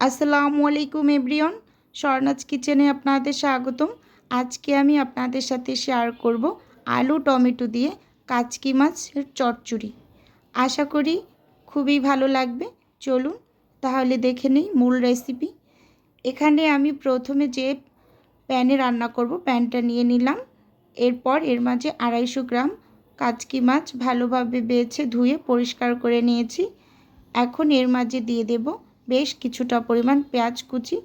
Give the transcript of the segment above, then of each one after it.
আসসালামু আলাইকুম এভরিওন স্বর্ণাজ কিচেনে আপনাদের স্বাগতম। আজকে আমি আপনাদের সাথে শেয়ার করব আলু টমেটো দিয়ে কাচকি মাছের চচ্চড়ি। আশা করি খুবই ভালো লাগবে। চলুন তাহলে দেখে নিই মূল রেসিপি এখানে আমি প্রথমে যে প্যানে রান্না করব প্যানটা নিয়ে নিলাম। এরপর এর মাঝে আড়াইশো গ্রাম কাচকি মাছ ভালোভাবে বেছে ধুয়ে পরিষ্কার করে নিয়েছি। এখন এর মাঝে দিয়ে দেব বেশ কিছুটা পরিমাণ পেঁয়াজ কুচি।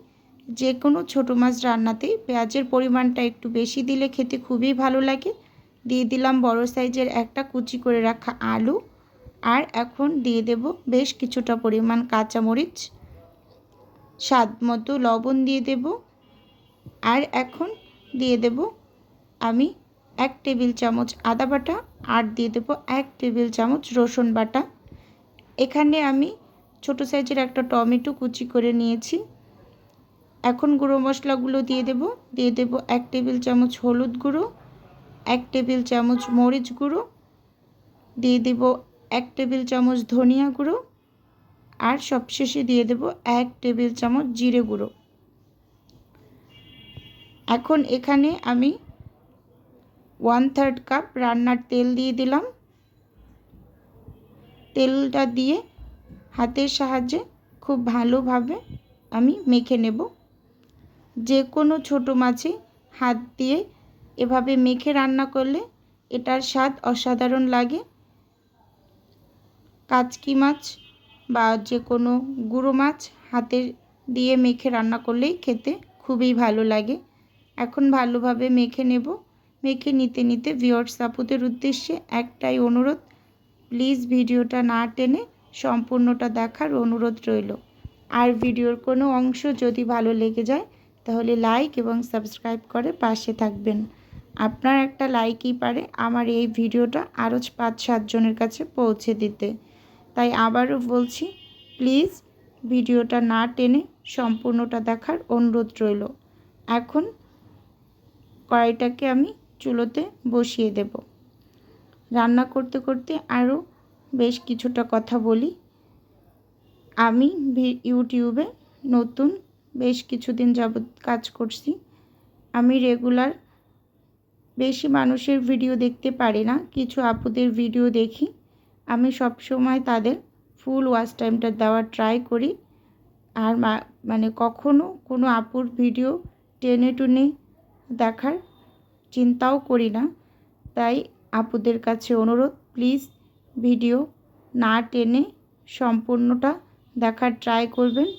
যে কোনো ছোটো মাছ রান্নাতেই পেঁয়াজের পরিমাণটা একটু বেশি দিলে খেতে খুবই ভালো লাগে। দিয়ে দিলাম বড় সাইজের একটা কুচি করে রাখা আলু। আর এখন দিয়ে দেব বেশ কিছুটা পরিমাণ কাঁচামরিচ। স্বাদ মতো লবণ দিয়ে দেব। আর এখন দিয়ে দেব আমি এক টেবিল চামচ আদা বাটা। আর দিয়ে দেব এক টেবিল চামচ রসুন বাটা। এখানে আমি ছোট সাইজের একটা টমেটো কুচি করে নিয়েছি। এখন গুঁড়ো মশলাগুলো দিয়ে দেব। দিয়ে দেব এক টেবিল চামচ হলুদ গুঁড়ো, এক টেবিল চামচ মরিচ গুঁড়ো, দিয়ে দেব এক টেবিল চামচ ধনিয়া গুঁড়ো, আর সবশেষে দিয়ে দেব এক টেবিল চামচ জিরে গুঁড়ো। এখন এখানে আমি ওয়ান থার্ড কাপ রান্নার তেল দিয়ে দিলাম। তেলটা দিয়ে হাতের সাহায্যে খুব ভালোভাবে আমি মেখে নেব। যে কোনো ছোটো মাছে হাত দিয়ে এভাবে মেখে রান্না করলে এটার স্বাদ অসাধারণ লাগে। কাচকি মাছ বা যে কোনো গুঁড়ো মাছ হাতে দিয়ে মেখে রান্না করলেই খেতে খুবই ভালো লাগে। এখন ভালোভাবে মেখে নেব। মেখে নিতে নিতে ভিওর্স আপুদের উদ্দেশ্যে একটাই অনুরোধ প্লিজ ভিডিওটা না টেনে সম্পূর্ণটা দেখার অনুরোধ রইল। আর ভিডিওর কোনো অংশ যদি ভালো লেগে যায়, তাহলে লাইক এবং সাবস্ক্রাইব করে পাশে থাকবেন। আপনার একটা লাইকই পারে আমার এই ভিডিওটা আরও পাঁচ সাতজনের কাছে পৌঁছে দিতে। তাই আবারও বলছি প্লিজ ভিডিওটা না টেনে সম্পূর্ণটা দেখার অনুরোধ রইল। এখন কড়াইটাকে আমি চুলোতে বসিয়ে দেব। রান্না করতে করতে আরও বেশ কিছুটা কথা বলি। আমি ইউটিউবে নতুন বেশ কিছুদিন যাবৎ কাজ করছি। আমি রেগুলার বেশি মানুষের ভিডিও দেখতে পারি না, কিছু আপুদের ভিডিও দেখি। আমি সব সময় তাদের ফুল ওয়াচ টাইমটা দেওয়ার ট্রাই করি। আর মানে কখনো কোনো আপুর ভিডিও টেনে টুনে দেখার চিন্তাও করি না। তাই আপুদের কাছে অনুরোধ, প্লিজ ভিডিও না টেনে সম্পূর্ণটা দেখার ট্রাই করবেন।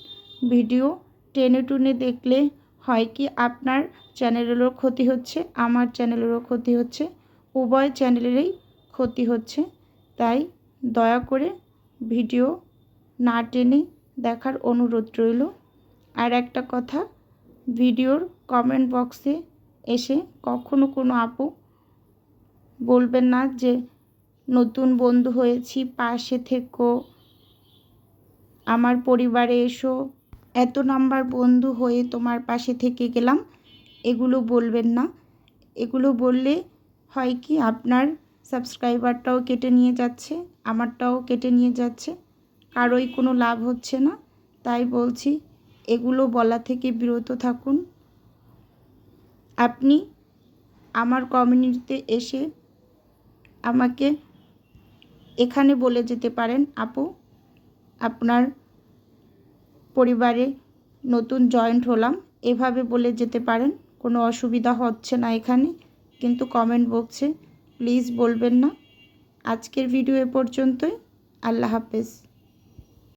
ভিডিও টেনে টুনে দেখলে হয় কি আপনার চ্যানেলেরও ক্ষতি হচ্ছে, আমার চ্যানেলেরও ক্ষতি হচ্ছে, উভয় চ্যানেলেরই ক্ষতি হচ্ছে। তাই দয়া করে ভিডিও না টেনে দেখার অনুরোধ রইল। আর একটা কথা, ভিডিওর কমেন্ট বক্সে এসে কখনো কোনো আপু বলবেন না যে নতুন বন্ধু হয়েছি, পাশে থেকো। আমার পরিবারে এসো। এত নাম্বার বন্ধু হয়ে তোমার পাশে থেকে গেলাম। এগুলো বলবেন না। এগুলো বললে হয় কি, আপনার সাবস্ক্রাইবারটাও কেটে নিয়ে যাচ্ছে, আমারটাও কেটে নিয়ে যাচ্ছে। কারোই কোনো লাভ হচ্ছে না। তাই বলছি, এগুলো বলা থেকে বিরত থাকুন। আপনি আমার কমিউনিটিতে এসে আমাকে এখানে বলে যেতে পারেন, আপু, আপনার পরিবারে নতুন জয়েন্ট হলাম। এভাবে বলে যেতে পারেন, কোনো অসুবিধা হচ্ছে না এখানে, কিন্তু কমেন্ট বক্সে প্লিজ বলবেন না। আজকের ভিডিও এ পর্যন্তই, আল্লাহ হাফেজ।